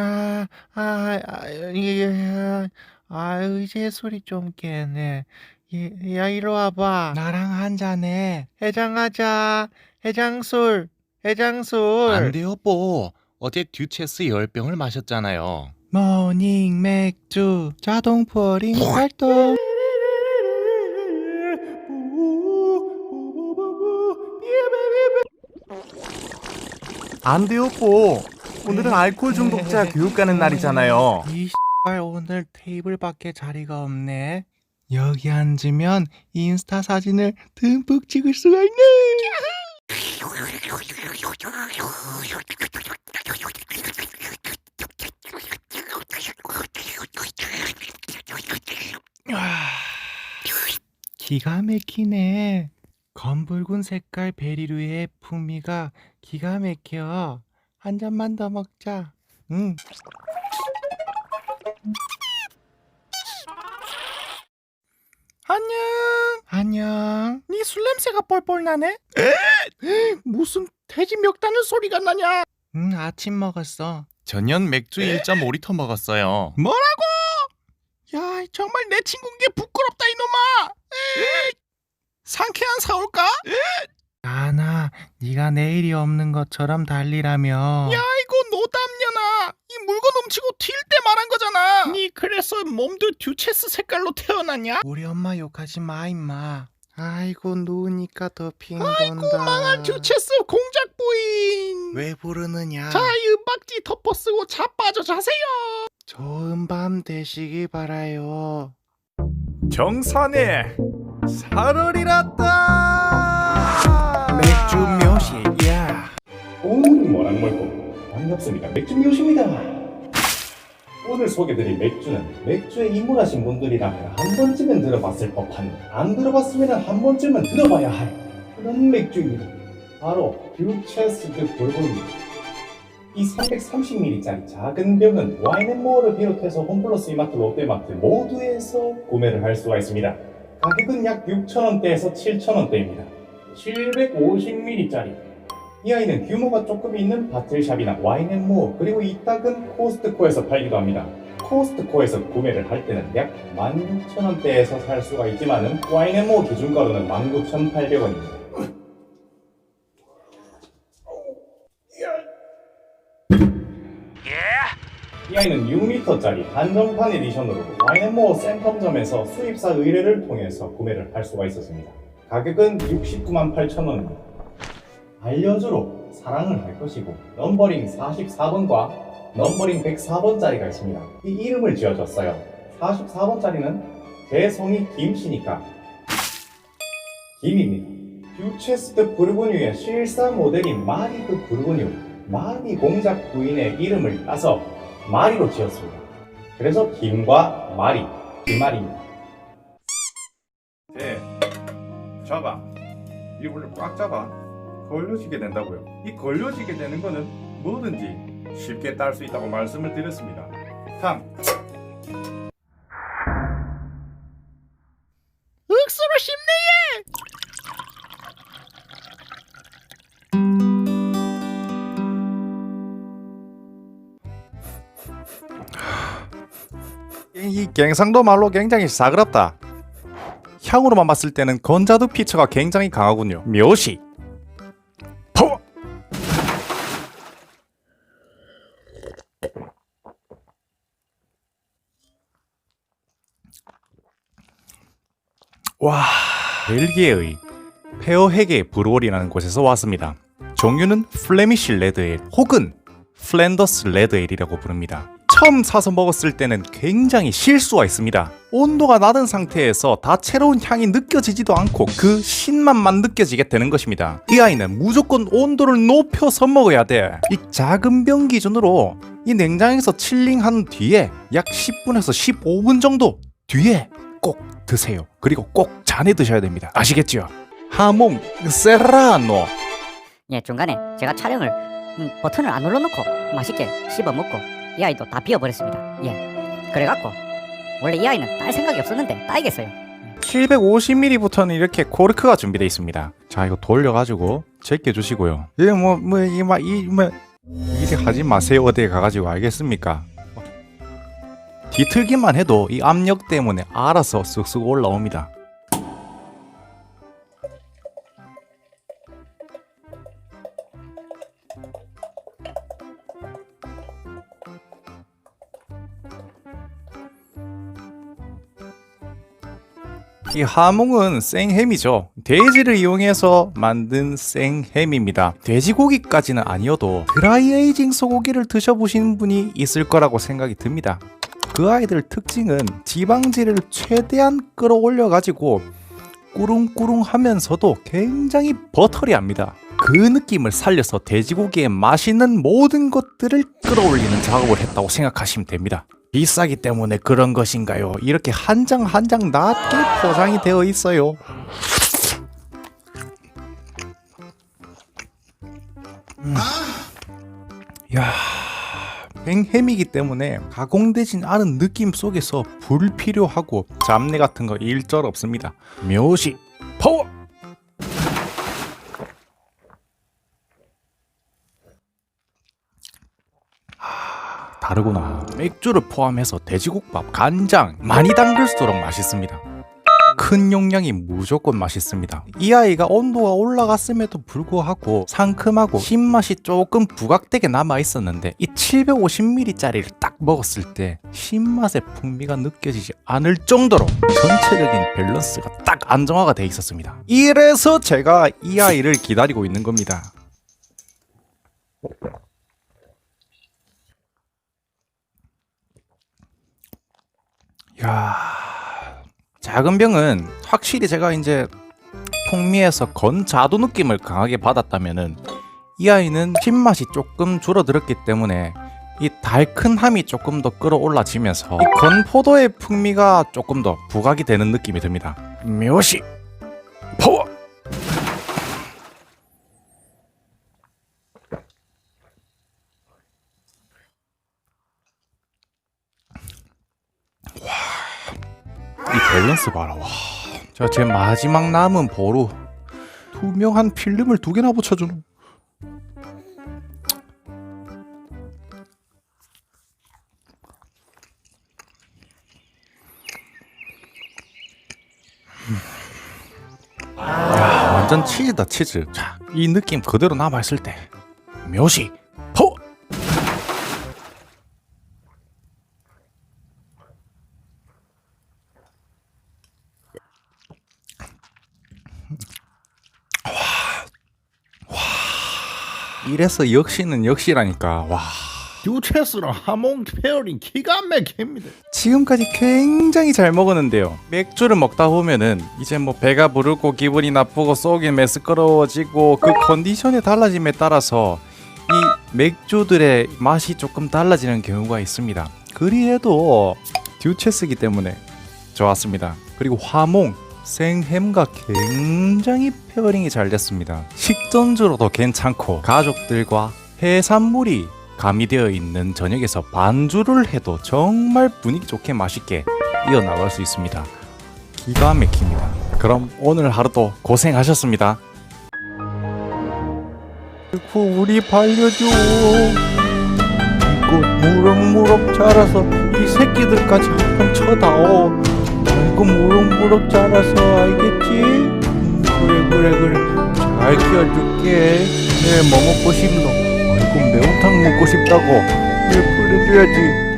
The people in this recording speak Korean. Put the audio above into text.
아, 아, 아, 예, 아, 이제 소리 좀 깨네. 예, 야, 이리 와봐. 나랑 한잔해. 해장하자. 해장술. 해장술. 안 돼요, 뽀. 어제 듀체스 열병을 마셨잖아요. 모닝 맥주. 자동 포링 활동. 안 돼요, 뽀. 오늘은 알코올 중독자 교육 가는 날이잖아요. 이 X발 오늘 테이블 밖에 자리가 없네. 여기 앉으면 인스타 사진을 듬뿍 찍을 수가 있네. 아, 기가 막히네. 검붉은 색깔 베리류의 풍미가 기가 막혀. 한 잔만 더 먹자. 응. 안녕. 안녕. 네 술 냄새가 뻘뻘 나네? 에? 무슨 돼지 멱다는 소리가 나냐? 응, 아침 먹었어. 전년 맥주 1.5리터 먹었어요. 뭐라고? 야, 정말 내 친구인 게 부끄럽다 이놈아. 에이. 상쾌한 사올까? 네가 내일이 없는 것처럼 달리라며. 야, 이거 노담녀나. 이 물건 훔치고 튈 때 말한 거잖아. 니 그래서 몸도 듀체스 색깔로 태어났냐? 우리 엄마 욕하지 마, 임마. 아이고 누우니까 더핑 돈다. 아이고 망할 듀체스 공작 부인. 왜 부르느냐? 자, 이 은박지 덮어 쓰고 자빠져 자세요. 좋은 밤 되시기 바라요. 정산에 살얼이랐다. 묘시야. 오늘은 모락몰고 반갑습니다. 맥주 묘시입니다. 오늘 소개드릴 맥주는 맥주에 입문하신 분들이라면 한 번쯤은 들어봤을 법한 안 들어봤으면 한 번쯤은 들어봐야 할 그런 맥주입니다. 바로 듀체스드 볼본입니다. 이 330ml짜리 작은 병은 와인앤모어를 비롯해서 홈플러스 이마트, 롯데마트 모두에서 구매를 할 수가 있습니다. 가격은 약 6,000원대에서 7,000원대입니다. 750ml짜리 이 아이는 규모가 조금 있는 바틀샵이나 와인앤모어 그리고 이따금 코스트코에서 팔기도 합니다. 코스트코에서 구매를 할 때는 약 16,000원대에서 살 수가 있지만은 와인앤모어 기준가로는 19,800원입니다. 이 아이는 6리터짜리 한정판 에디션으로 와인앤모어 센텀점에서 수입사 의뢰를 통해서 구매를 할 수가 있었습니다. 가격은 69만 8천 원입니다. 알려주로 사랑을 할 것이고 넘버링 44번과 넘버링 104번짜리가 있습니다. 이 이름을 지어줬어요. 44번짜리는 제 성이 김씨니까 김입니다. 듀체스트 부르고뉴의 실사 모델인 마리 드 부르고뉴 마리 공작 부인의 이름을 따서 마리로 지었습니다. 그래서 김과 마리, 김마리입니다. 잡아. 이불을 꽉 잡아. 걸려지게 된다고요. 이 걸려지게 되는 거는 뭐든지 쉽게 딸 수 있다고 말씀을 드렸습니다. 3. 억수로 쉽네 이 갱상도 말로 굉장히 사그럽다. 향으로만 봤을 때는 건자두 피처가 굉장히 강하군요. 묘시. 퍼. 와, 벨기에의 페어헤게 브루어리라는 곳에서 왔습니다. 종류는 플레미시 레드에일 혹은 플랜더스 레드에일이라고 부릅니다. 처음 사서 먹었을 때는 굉장히 실수가 있습니다. 온도가 낮은 상태에서 다채로운 향이 느껴지지도 않고 그 신맛만 느껴지게 되는 것입니다. 이 아이는 무조건 온도를 높여서 먹어야 돼. 이 작은 병 기준으로 이 냉장에서 칠링한 뒤에 약 10분에서 15분 정도 뒤에 꼭 드세요. 그리고 꼭 잔에 드셔야 됩니다. 아시겠죠? 하몽 세라노 예, 중간에 제가 촬영을 음, 버튼을 안 눌러놓고 맛있게 씹어 먹고 이 아이도 다 비워버렸습니다. 예, 그래갖고 원래 이 아이는 딸 생각이 없었는데 따이겠어요. 750ml부터는 이렇게 코르크가 준비되어 있습니다. 자, 이거 돌려가지고 제껴 주시고요. 이거 뭐, 뭐, 이마, 이, 뭐, 이래 하지 마세요 어디에 가가지고 알겠습니까? 뒤틀기만 해도 이 압력 때문에 알아서 쑥쑥 올라옵니다. 이 하몽은 생햄이죠. 돼지를 이용해서 만든 생햄입니다. 돼지고기까지는 아니어도 드라이에이징 소고기를 드셔보신 분이 있을 거라고 생각이 듭니다. 그 아이들 특징은 지방질을 최대한 끌어올려가지고 꾸릉꾸릉 하면서도 굉장히 버터리합니다. 그 느낌을 살려서 돼지고기에 맛있는 모든 것들을 끌어올리는 작업을 했다고 생각하시면 됩니다. 비싸기 때문에 그런 것인가요? 이렇게 한 장 한 장 낮게 포장이 되어 있어요. 음. 야, 뱅햄이기 때문에 가공되진 않은 느낌 속에서 불필요하고 잡내 같은 거 일절 없습니다. 묘시 다르구나. 맥주를 포함해서 돼지국밥, 간장 많이 담글수록 맛있습니다. 큰 용량이 무조건 맛있습니다. 이 아이가 온도가 올라갔음에도 불구하고 상큼하고 신맛이 조금 부각되게 남아 있었는데 이 750ml짜리를 딱 먹었을 때 신맛의 풍미가 느껴지지 않을 정도로 전체적인 밸런스가 딱 안정화가 돼 있었습니다. 이래서 제가 이 아이를 기다리고 있는 겁니다. 야 작은 병은 확실히 제가 이제 풍미에서 건 자두 느낌을 강하게 받았다면은 이 아이는 신맛이 조금 줄어들었기 때문에 이 달큰함이 조금 더 끌어올라지면서 이 건포도의 풍미가 조금 더 부각이 되는 느낌이 듭니다. 묘시 밸런스 봐라 와. 자, 제 마지막 남은 보루 투명한 필름을 두 개나 붙여주는. 야, 완전 치즈다 치즈. 자, 이 느낌 그대로 남아 있을 때 묘시 파워. 이래서 역시는 역시라니까. 와. 듀체스랑 하몽 페어링 기가 막힙니다. 지금까지 굉장히 잘 먹었는데요. 맥주를 먹다 보면은 이제 뭐 배가 부르고 기분이 나쁘고 속이 메스꺼러워지고 그 컨디션의 달라짐에 따라서 이 맥주들의 맛이 조금 달라지는 경우가 있습니다. 그리해도 듀체스기 때문에 좋았습니다. 그리고 화몽 생햄과 굉장히 페어링이 잘 됐습니다. 식전주로도 괜찮고 가족들과 해산물이 가미되어 있는 저녁에서 반주를 해도 정말 분위기 좋게 맛있게 이어나갈 수 있습니다. 기가 막힙니다. 그럼 오늘 하루도 고생하셨습니다. 우리 반려줘. 이거 무럭무럭 자라서 이 새끼들까지 한번 쳐다오. 아이고 무럭무럭 자라서 알겠지? 음, 그래 그래 그래 잘 키워줄게 내일 뭐 먹고 싶노? 아이고 매운탕 먹고 싶다고 내 보내줘야지